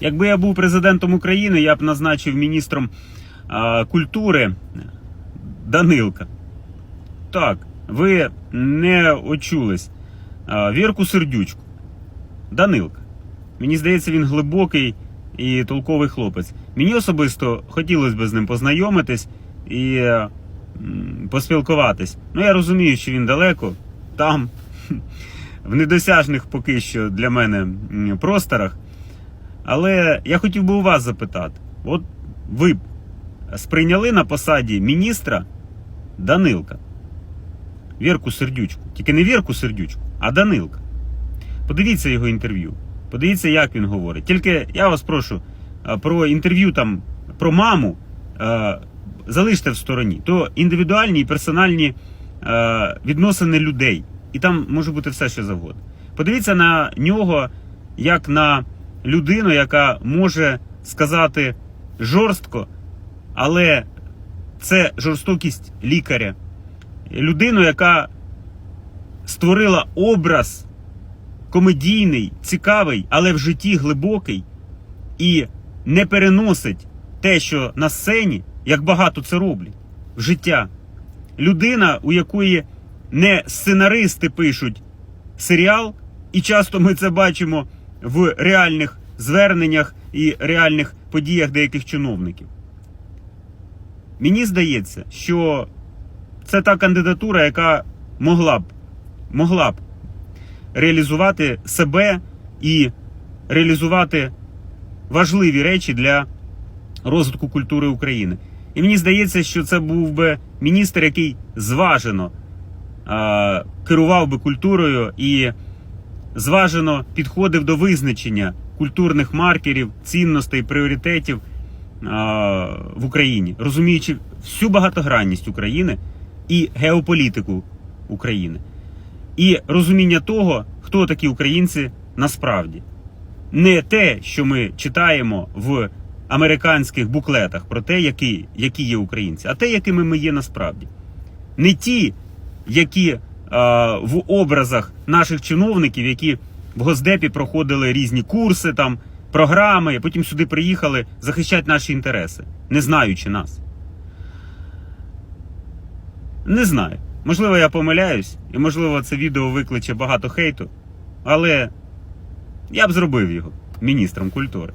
Якби я був президентом України, я б назначив міністром а, культури Данилка. Так, ви не очулись. А, Вірку Сердючку. Данилка. Мені здається, він глибокий і толковий хлопець. Мені особисто хотілося б з ним познайомитись і м, поспілкуватись. Ну, я розумію, що він далеко, там, в недосяжних поки що для мене просторах. Але я хотів би у вас запитати: от ви б сприйняли на посаді міністра Данилка, Вірку Сердючку. Тільки не Вірку Сердючку, а Данилка. Подивіться його інтерв'ю. Подивіться, як він говорить. Тільки я вас прошу про інтерв'ю там про маму е, залиште в стороні. То індивідуальні і персональні е, відносини людей. І там може бути все, що завгодно. Подивіться на нього як на людину, яка може сказати жорстко, але це жорстокість лікаря. Людину, яка створила образ комедійний, цікавий, але в житті глибокий і не переносить те, що на сцені, як багато це роблять, в життя. Людина, у якої не сценаристи пишуть серіал, і часто ми це бачимо в реальних зверненнях і реальних подіях деяких чиновників. Мені здається, що це та кандидатура, яка могла б, могла б реалізувати себе і реалізувати важливі речі для розвитку культури України. І мені здається, що це був би міністр, який зважено а, керував би культурою і зважено підходив до визначення культурних маркерів, цінностей, пріоритетів а, в Україні, розуміючи всю багатогранність України і геополітику України, і розуміння того, хто такі українці насправді. Не те, що ми читаємо в американських буклетах про те, які, які є українці, а те, якими ми є насправді. Не ті, які а, в образах наших чиновників, які в Госдепі проходили різні курси, там, програми, потім сюди приїхали захищати наші інтереси, не знаючи нас. Не знаю. Можливо, я помиляюсь, і можливо, це відео викличе багато хейту, але я б зробив його міністром культури.